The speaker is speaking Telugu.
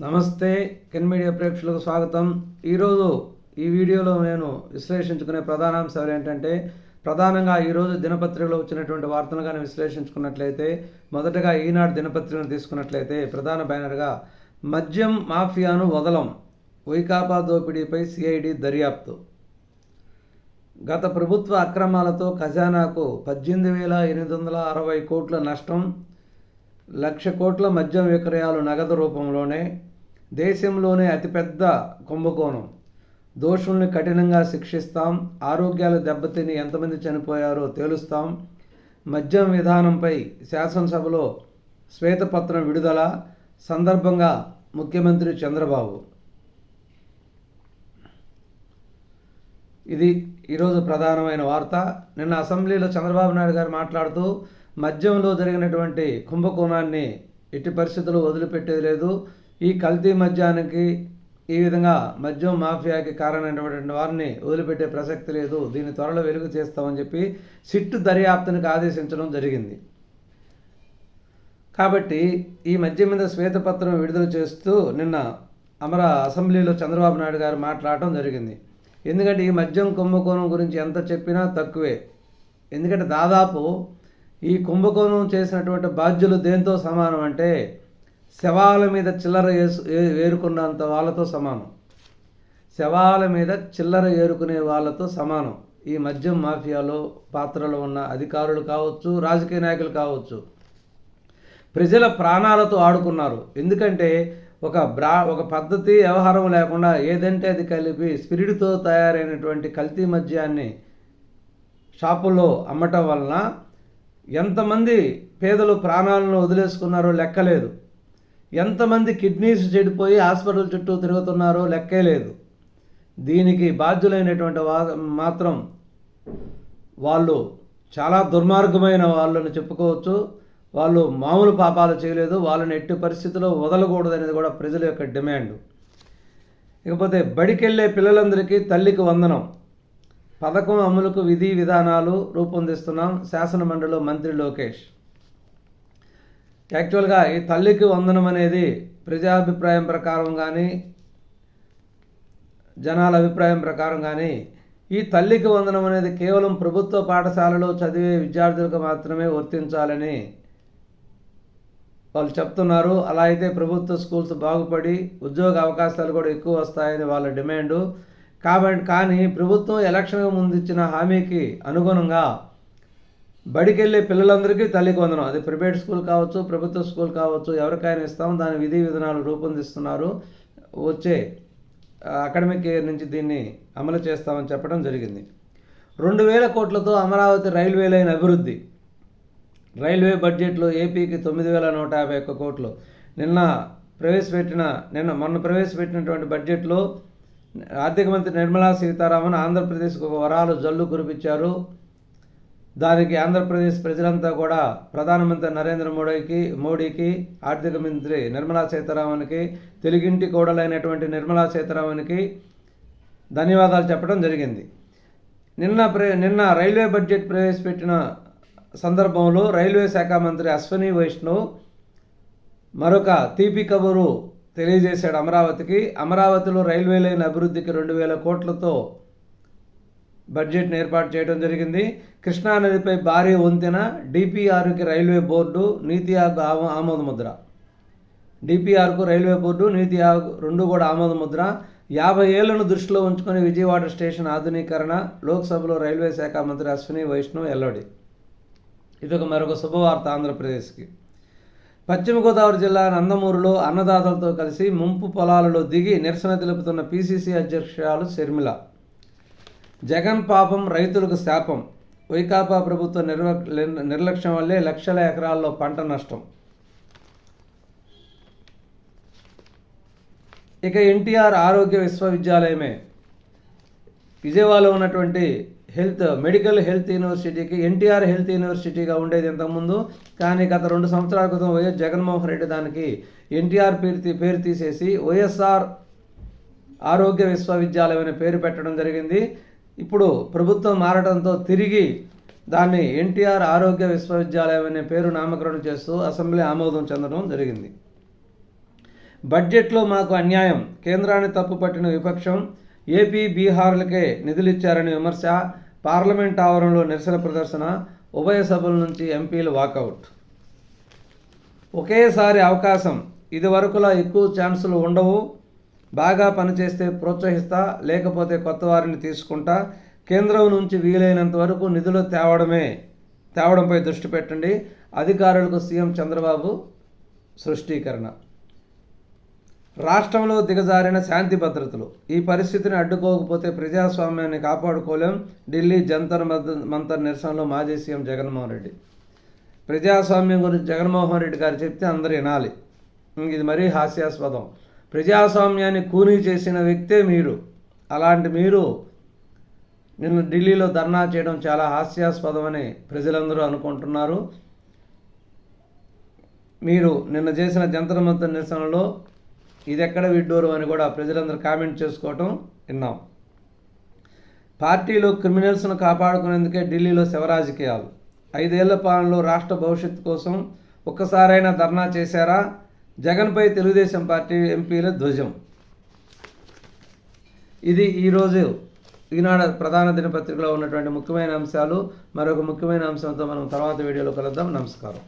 నమస్తే కెన్ మీడియా ప్రేక్షకులకు స్వాగతం. ఈరోజు ఈ వీడియోలో నేను విశ్లేషించుకునే ప్రధాన అంశాలు ఏంటంటే ప్రధానంగా ఈరోజు దినపత్రికలో వచ్చినటువంటి వార్తలు కానీ విశ్లేషించుకున్నట్లయితే మొదటగా ఈనాడు దినపత్రికను తీసుకున్నట్లయితే ప్రధాన బ్యానర్గా మద్యం మాఫియాను వదలం వైకాపా దోపిడీపై సిఐడి దర్యాప్తు. గత ప్రభుత్వ అక్రమాలతో ఖజానాకు పద్దెనిమిది వేల ఎనిమిది వందల అరవై కోట్ల నష్టం లక్ష కోట్ల మద్యం విక్రయాలు నగదు రూపంలోనే దేశంలోనే అతిపెద్ద కుంభకోణం. దోషుల్ని కఠినంగా శిక్షిస్తాం ఆరోగ్యాలు దెబ్బతిని ఎంతమంది చనిపోయారో తేలుస్తాం. మద్యం విధానంపై శాసనసభలో శ్వేతపత్రం విడుదల సందర్భంగా ముఖ్యమంత్రి చంద్రబాబు. ఇది ఈరోజు ప్రధానమైన వార్త. నిన్న అసెంబ్లీలో చంద్రబాబు నాయుడు గారు మాట్లాడుతూ మద్యంలో జరిగినటువంటి కుంభకోణాన్ని ఎట్టి పరిస్థితుల్లో వదిలిపెట్టేది లేదు. ఈ కల్తీ మద్యానికి ఈ విధంగా మద్యం మాఫియాకి కారణమైనటువంటి వారిని వదిలిపెట్టే ప్రసక్తి లేదు. దీన్ని త్వరలో వెలుగు చేస్తామని చెప్పి సిట్టు దర్యాప్తునికి ఆదేశించడం జరిగింది. కాబట్టి ఈ మద్యం మీద శ్వేతపత్రం విడుదల చేస్తూ నిన్న అమర అసెంబ్లీలో చంద్రబాబు నాయుడు గారు మాట్లాడటం జరిగింది. ఎందుకంటే ఈ మద్యం కుంభకోణం గురించి ఎంత చెప్పినా తక్కువే. ఎందుకంటే దాదాపు ఈ కుంభకోణం చేసినటువంటి బాధ్యులు దేంతో సమానం అంటే శవాల మీద చిల్లర వేసు ఏ- ఏరుకున్నంత వాళ్ళతో సమానం. శవాల మీద చిల్లర ఏరుకునే వాళ్ళతో సమానం. ఈ మద్యం మాఫియాలో పాత్రలో ఉన్న అధికారులు కావచ్చు రాజకీయ నాయకులు కావచ్చు. ప్రజల ప్రాణాలతో ఆడుకున్నారు. ఎందుకంటే ఒక బ్రా ఒక పద్ధతి వ్యవహారం లేకుండా ఏదంటే అది కలిపి స్పిరిట్తో తయారైనటువంటి కల్తీ మద్యాన్ని షాపుల్లో అమ్మటం వలన ఎంతమంది పేదలు ప్రాణాలను వదిలేసుకున్నారో లెక్కలేదు. ఎంతమంది కిడ్నీస్ చెడిపోయి హాస్పిటల్ చుట్టూ తిరుగుతున్నారో లెక్కే లేదు. దీనికి బాధ్యులైనటువంటి వా మాత్రం వాళ్ళు చాలా దుర్మార్గమైన వాళ్ళని చెప్పుకోవచ్చు. వాళ్ళు మామూలు పాపాలు చేయలేదు. వాళ్ళని ఎట్టి పరిస్థితుల్లో వదలకూడదు అనేది కూడా ప్రజల యొక్క డిమాండ్. ఇకపోతే బడికెళ్ళే పిల్లలందరికీ తల్లికి వందనం. పథకం అమలుకు విధి విధానాలు రూపొందిస్తున్నాం. శాసనమండలి మంత్రి లోకేష్. యాక్చువల్గా ఈ తల్లికి వందనం అనేది ప్రజాభిప్రాయం ప్రకారం కానీ జనాల అభిప్రాయం ప్రకారం కానీ ఈ తల్లికి వందనం అనేది కేవలం ప్రభుత్వ పాఠశాలలో చదివే విద్యార్థులకు మాత్రమే వర్తించాలని వాళ్ళు చెప్తున్నారు. అలా అయితే ప్రభుత్వ స్కూల్స్ బాగుపడి ఉద్యోగ అవకాశాలు కూడా ఎక్కువ వస్తాయని వాళ్ళ డిమాండు. కాబట్టి కానీ ప్రభుత్వం ఎలక్షన్ ముందు ఇచ్చిన హామీకి అనుగుణంగా బడికెళ్ళే పిల్లలందరికీ తల్లికి వందనం. అది ప్రైవేట్ స్కూల్ కావచ్చు ప్రభుత్వ స్కూల్ కావచ్చు ఎవరికైనా ఇస్తాం. దాని విధి విధానాలు రూపొందిస్తున్నారు. వచ్చే అకాడమిక్ ఇయర్ నుంచి దీన్ని అమలు చేస్తామని చెప్పడం జరిగింది. రెండు వేల కోట్లతో అమరావతి రైల్వే లైన్ అభివృద్ధి. రైల్వే బడ్జెట్లో ఏపీకి తొమ్మిది వేల నూట యాభై ఒక్క కోట్లు. నిన్న ప్రవేశపెట్టిన నిన్న మొన్న ప్రవేశపెట్టినటువంటి బడ్జెట్లో ఆర్థిక మంత్రి నిర్మలా సీతారామన్ ఆంధ్రప్రదేశ్కు ఒక వరాలు జల్లు కురిపించారు. దానికి ఆంధ్రప్రదేశ్ ప్రజలంతా కూడా ప్రధానమంత్రి నరేంద్ర మోడీకి మోడీకి ఆర్థిక మంత్రి నిర్మలా సీతారామన్కి తెలుగింటి కోడలైనటువంటి నిర్మలా సీతారామన్కి ధన్యవాదాలు చెప్పడం జరిగింది. నిన్న ప్ర నిన్న రైల్వే బడ్జెట్ ప్రవేశపెట్టిన సందర్భంలో రైల్వే శాఖ మంత్రి అశ్విని వైష్ణవ్ మరొక తీపి కబురు తెలియజేశాడు అమరావతికి. అమరావతిలో రైల్వే లైన్ అభివృద్ధికి రెండు వేల కోట్లతో బడ్జెట్ను ఏర్పాటు చేయడం జరిగింది. కృష్ణానదిపై భారీ వంతెన డిపిఆర్కి రైల్వే బోర్డు నీతి ఆయోగ్ ఆమో- ఆమోద ముద్ర. డిపిఆర్కు రైల్వే బోర్డు నీతి ఆయోగ్ రెండు కూడా ఆమోద ముద్ర. యాభై ఏళ్ళను దృష్టిలో ఉంచుకొని విజయవాడ స్టేషన్ ఆధునీకరణ లోక్సభలో రైల్వే శాఖ మంత్రి అశ్విని వైష్ణవ్ ఎల్లడి. ఇదొక మరొక శుభవార్త ఆంధ్రప్రదేశ్కి. పశ్చిమ గోదావరి జిల్లా నందమూరులో అన్నదాతలతో కలిసి ముంపు పొలాలలో దిగి నిరసన తెలుపుతున్న పిసిసి అధ్యక్షురాలు షర్మిల. జగన్ పాపం రైతులకు శాపం. వైకాపా ప్రభుత్వ నిర్వ నిర్లక్ష్యం వల్లే లక్షల ఎకరాల్లో పంట నష్టం. ఇక ఎన్టీఆర్ ఆరోగ్య విశ్వవిద్యాలయమే. విజయవాడలో ఉన్నటువంటి హెల్త్ మెడికల్ హెల్త్ యూనివర్సిటీకి ఎన్టీఆర్ హెల్త్ యూనివర్సిటీగా ఉండేది ఇంతకుముందు. కానీ గత రెండు సంవత్సరాల క్రితం వైఎస్ జగన్మోహన్ రెడ్డి దానికి ఎన్టీఆర్ పేరు తీ- పేరు తీసేసి వైఎస్ఆర్ ఆరోగ్య విశ్వవిద్యాలయం అనే పేరు పెట్టడం జరిగింది. ఇప్పుడు ప్రభుత్వం మారడంతో తిరిగి దాన్ని ఎన్టీఆర్ ఆరోగ్య విశ్వవిద్యాలయం అనే పేరు నామకరణం చేస్తూ అసెంబ్లీ ఆమోదం చెందడం జరిగింది. బడ్జెట్లో మాకు అన్యాయం కేంద్రాన్ని తప్పుపట్టిన విపక్షం ఏపీ బీహార్లకే నిధులిచ్చారని విమర్శ పార్లమెంట్ ఆవరణలో నిరసన ప్రదర్శన ఉభయ సభల నుంచి ఎంపీలు వాకౌట్. ఒకేసారి అవకాశం ఇది వరకులా ఎక్కువ ఛాన్సులు ఉండవు. బాగా పనిచేస్తే ప్రోత్సహిస్తా లేకపోతే కొత్త వారిని తీసుకుంటా కేంద్రం నుంచి వీలైనంత వరకు నిధులు తేవడమే. తేవడంపై దృష్టి పెట్టండి. అధికారులకు సీఎం చంద్రబాబు సృష్టీకరణ రాష్ట్రంలో దిగజారిన శాంతి భద్రతలు. ఈ పరిస్థితిని అడ్డుకోకపోతే ప్రజాస్వామ్యాన్ని కాపాడుకోలేం. ఢిల్లీ జంతర్ మంతర్ నిరసనలో మాజీ సీఎం జగన్మోహన్ రెడ్డి. ప్రజాస్వామ్యం గురించి జగన్మోహన్ రెడ్డి గారు చెప్తే అందరూ వినాలి. ఇది మరీ హాస్యాస్పదం. ప్రజాస్వామ్యాన్ని కూనీ చేసిన వ్యక్తే మీరు. అలాంటి మీరు నిన్న ఢిల్లీలో ధర్నా చేయడం చాలా హాస్యాస్పదమని ప్రజలందరూ అనుకుంటున్నారు. మీరు నిన్న చేసిన జంతర్ మంతర్ నిరసనలో ఇది ఎక్కడ విడ్డూరు అని కూడా ప్రజలందరూ కామెంట్ చేసుకోవటం విన్నాం. పార్టీలో క్రిమినల్స్ను కాపాడుకునేందుకే ఢిల్లీలో శివరాజకీయాలు. ఐదేళ్ళ పాలనలో రాష్ట్ర భవిష్యత్తు కోసం ఒక్కసారైనా ధర్నా చేశారా? జగన్పై తెలుగుదేశం పార్టీ ఎంపీల ధ్వజం. ఇది ఈరోజు ఈనాడు ప్రధాన దినపత్రికలో ఉన్నటువంటి ముఖ్యమైన అంశాలు. మరొక ముఖ్యమైన అంశంతో మనం తర్వాత వీడియోలో కలుద్దాం. నమస్కారం.